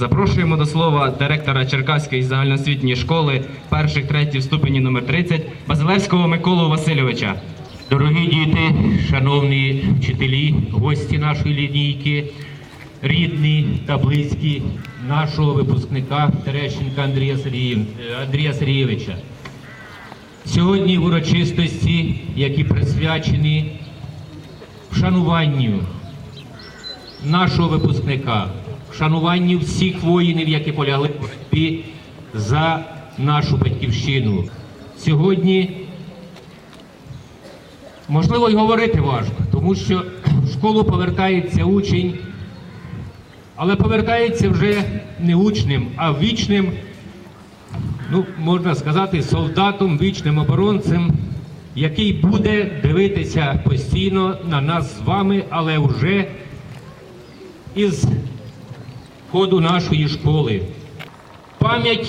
Запрошуємо до слова директора Черкаської загальноосвітньої школи перших третіх ступені номер 30 Базилевського Миколу Васильовича. Дорогі діти, шановні вчителі, гості нашої лінійки, рідні та близькі нашого випускника Терещенка Андрія, Сергіїв... е, Андрія Сергійовича. Сьогодні урочистості, які присвячені вшануванню нашого випускника, вшануванню всіх воїнів, які полягли в боротьбі за нашу батьківщину. Сьогодні Можливо, й говорити важко, тому що в школу повертається учень, але повертається вже не учнем, а вічним, ну, можна сказати, солдатом, вічним оборонцем, який буде дивитися постійно на нас з вами, але вже із ходу нашої школи. Пам'ять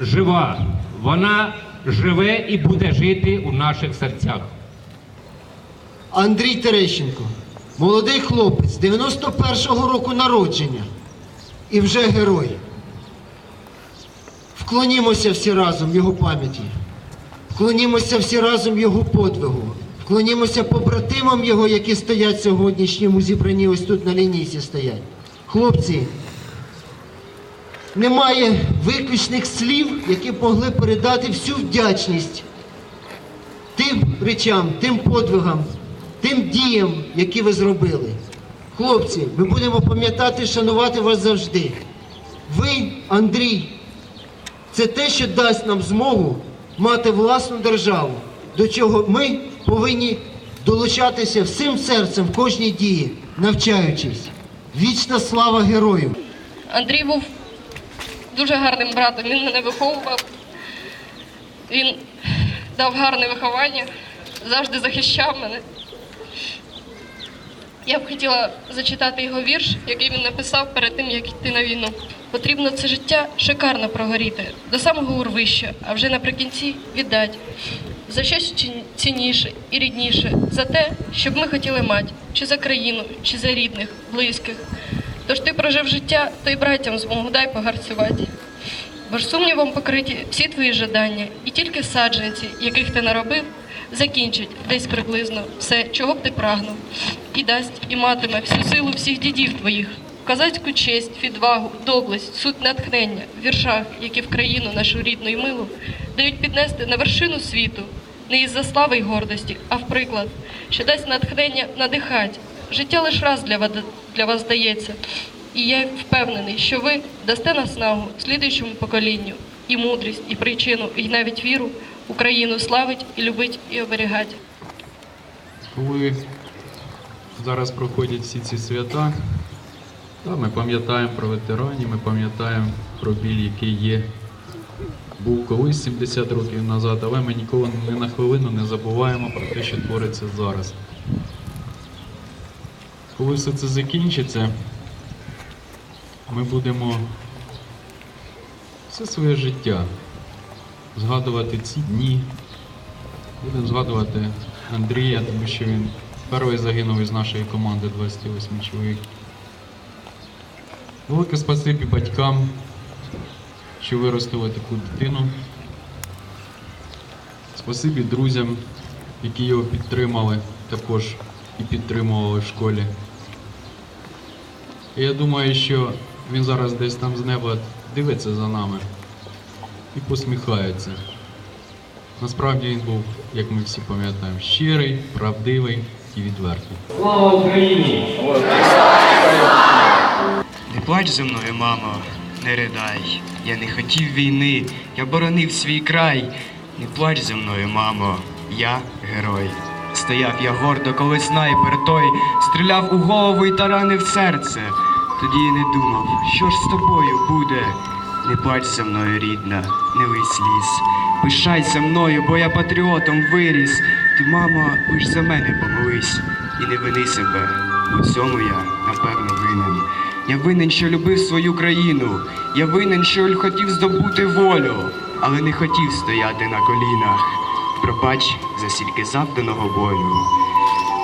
жива, вона живе і буде жити у наших серцях. Андрій Терещенко, молодий хлопець 91-го року народження і вже герой. Вклонімося всі разом його пам'яті, вклонімося всі разом його подвигу, вклонімося побратимам його, які стоять сьогоднішньому зібранні, ось тут на лінійці стоять. Хлопці, немає виключних слів, які могли передати всю вдячність тим речам, тим подвигам, тим діям, які ви зробили. Хлопці, ми будемо пам'ятати, шанувати вас завжди. Ви, Андрій, це те, що дасть нам змогу мати власну державу, до чого ми повинні долучатися всім серцем в кожній дії, навчаючись. Вічна слава герою! Андрій був дуже гарним братом. Він мене виховував. Він дав гарне виховання, завжди захищав мене. Я б хотіла зачитати його вірш, який він написав перед тим, як йти на війну. Потрібно це життя шикарно прогоріти, до самого урвища, а вже наприкінці віддать. За щось цінніше і рідніше, за те, щоб ми хотіли мати, чи за країну, чи за рідних, близьких. Тож ти прожив життя, то й братям змогу дай погарцювати. Бо ж сумнівом покриті всі твої жадання, і тільки саджанці, яких ти наробив, закінчать десь приблизно все, чого б ти прагнув, і дасть і матиме всю силу всіх дідів твоїх, козацьку честь, відвагу, доблесть, суть натхнення в віршах, які в країну нашу рідну й милу дають піднести на вершину світу, не із-за слави й гордості, а в приклад, що дасть натхнення надихать. Життя лише раз для вас, для вас дається. І я впевнений, що ви дасте наснагу слідуючому поколінню і мудрість, і причину, і навіть віру Україну славить і любить і оберігать. Коли зараз проходять всі ці свята, та ми пам'ятаємо про ветеранів, ми пам'ятаємо про біль, який є. Був колись 70 років назад, але ми ніколи ні на хвилину не забуваємо про те, що твориться зараз. Коли все це закінчиться, ми будемо все своє життя згадувати ці дні, Будемо згадувати Андрія, тому що він перший загинув із нашої команди 28 чоловік. Велике спасибі батькам, що виростили таку дитину. Спасибі друзям, які його підтримали, також і підтримували в школі. Я думаю, що він зараз десь там з неба дивиться за нами і посміхається. Насправді він був, як ми всі пам'ятаємо, щирий, правдивий і відвертий. Слава Україні! Не плач зі мною, мамо, не ридай. Я не хотів війни, я боронив свій край. Не плач зі мною, мамо, я герой. Стояв я гордо, коли снайпер той стріляв у голову і таранив серце. Тоді я не думав, що ж з тобою буде. Не плач зі мною, рідна, не лий сліз. Пишайся мною, бо я патріотом виріс. Ти, мамо, лиш за мене помолись і не вини себе. У цьому я напевно винен. Я винен, що любив свою країну. Я винен, що хотів здобути волю, але не хотів стояти на колінах. Пробач за стільки завданого болю.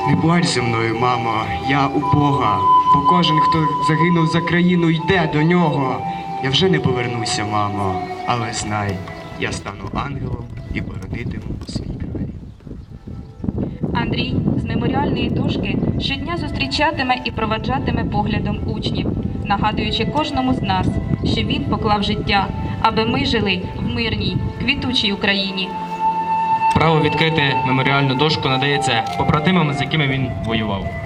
Не плач зі мною, мамо, я у Бога, бо кожен, хто загинув за країну, йде до нього. я вже не повернуся, мамо, але знай, я стану ангелом і боронитиму свій край. Андрій з меморіальної дошки щодня зустрічатиме і проваджатиме поглядом учнів, нагадуючи кожному з нас, що він поклав життя, аби ми жили в мирній, квітучій Україні. Право відкрити меморіальну дошку надається побратимам, з якими він воював.